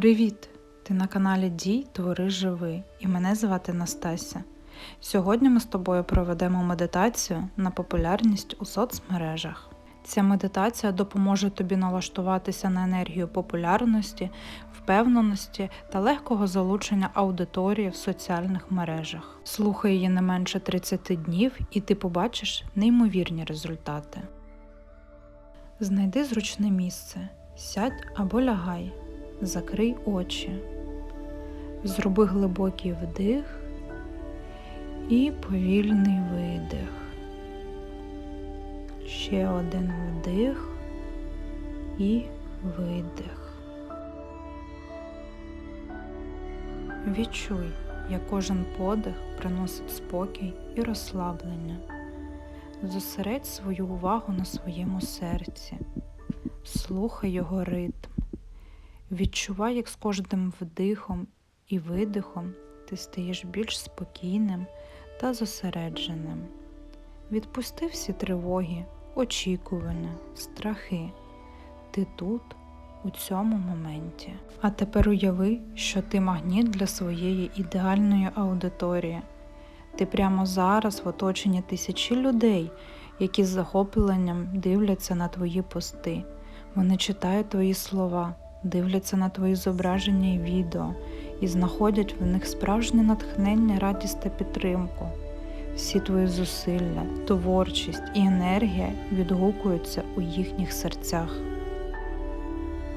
Привіт! Ти на каналі Дій Твори Живи і мене звати Настася. Сьогодні ми з тобою проведемо медитацію на популярність у соцмережах. Ця медитація допоможе тобі налаштуватися на енергію популярності, впевненості та легкого залучення аудиторії в соціальних мережах. Слухай її не менше 30 днів і ти побачиш неймовірні результати. Знайди зручне місце, сядь або лягай, закрий очі, зроби глибокий вдих і повільний видих. Ще один вдих і видих. Відчуй, як кожен подих приносить спокій і розслаблення. Зосередь свою увагу на своєму серці, слухай його ритм, відчувай, як з кожним вдихом і видихом ти стаєш більш спокійним та зосередженим. Відпусти всі тривоги, очікування, страхи. Ти тут, у цьому моменті. А тепер уяви, що ти магніт для своєї ідеальної аудиторії. Ти прямо зараз в оточенні тисячі людей, які з захопленням дивляться на твої пости. Вони читають твої слова, дивляться на твої зображення і відео і знаходять в них справжнє натхнення, радість та підтримку. Всі твої зусилля, творчість і енергія відгукуються у їхніх серцях.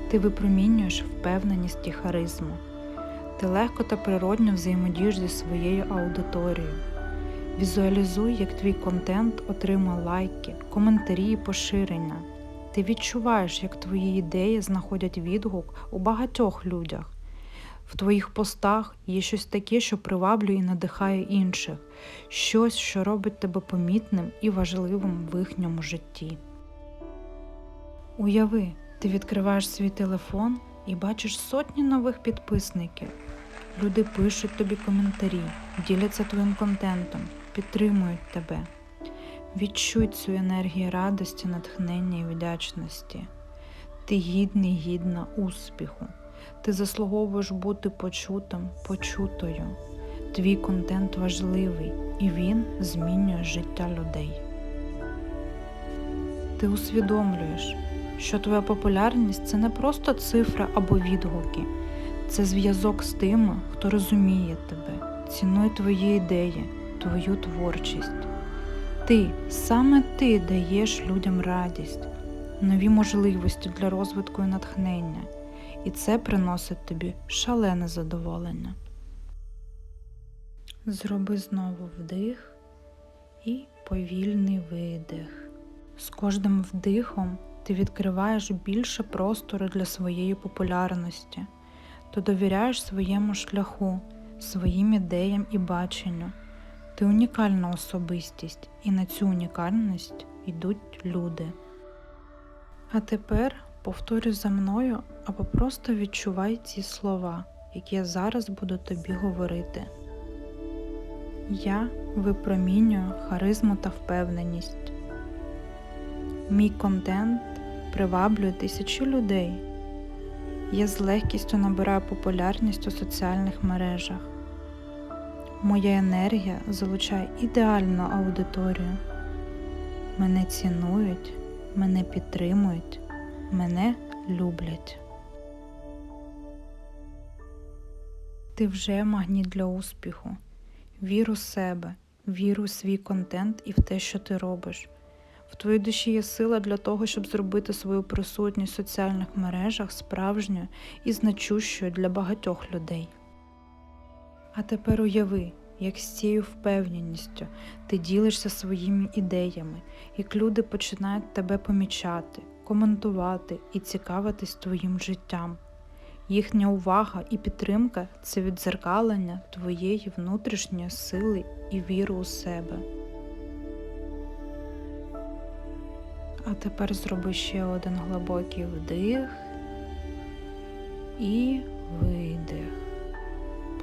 Ти випромінюєш впевненість і харизму. Ти легко та природньо взаємодієш зі своєю аудиторією. Візуалізуй, як твій контент отримує лайки, коментарі і поширення. Ти відчуваєш, як твої ідеї знаходять відгук у багатьох людях. В твоїх постах є щось таке, що приваблює і надихає інших, щось, що робить тебе помітним і важливим в їхньому житті. Уяви, ти відкриваєш свій телефон і бачиш сотні нових підписників. Люди пишуть тобі коментарі, діляться твоїм контентом, підтримують тебе. Відчуй цю енергію радості, натхнення і вдячності. Ти гідний, гідна успіху. Ти заслуговуєш бути почутим, почутою. Твій контент важливий і він змінює життя людей. Ти усвідомлюєш, що твоя популярність це не просто цифра або відгуки, це зв'язок з тими, хто розуміє тебе, цінує твої ідеї, твою творчість. Ти, саме ти даєш людям радість, нові можливості для розвитку і натхнення, і це приносить тобі шалене задоволення. Зроби знову вдих і повільний видих. З кожним вдихом ти відкриваєш більше простору для своєї популярності, ти довіряєш своєму шляху, своїм ідеям і баченню. Ти унікальна особистість, і на цю унікальність йдуть люди. А тепер повторюй за мною або просто відчувай ці слова, які я зараз буду тобі говорити. Я випромінюю харизму та впевненість. Мій контент приваблює тисячі людей. Я з легкістю набираю популярність у соціальних мережах. Моя енергія залучає ідеальну аудиторію. Мене цінують, мене підтримують, мене люблять. Ти вже магніт для успіху. Вір у себе, вір у свій контент і в те, що ти робиш. В твоїй душі є сила для того, щоб зробити свою присутність в соціальних мережах справжньою і значущою для багатьох людей. А тепер уяви, як з цією впевненістю ти ділишся своїми ідеями, як люди починають тебе помічати, коментувати і цікавитись твоїм життям. Їхня увага і підтримка це відзеркалення твоєї внутрішньої сили і віри у себе. А тепер зроби ще один глибокий вдих і.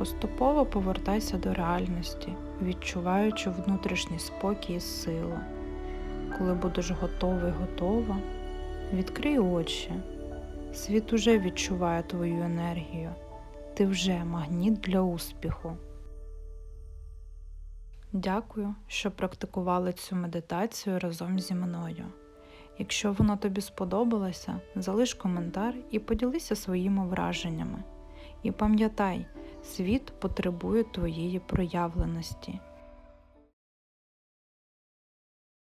Поступово повертайся до реальності, відчуваючи внутрішній спокій і силу. Коли будеш готовий готова, відкрий очі, Світ уже відчуває твою енергію. Ти вже магніт для успіху. Дякую, що практикували цю медитацію разом зі мною. Якщо вона тобі сподобалася, залиш коментар і поділися своїми враженнями. І пам'ятай, світ потребує твоєї проявленості.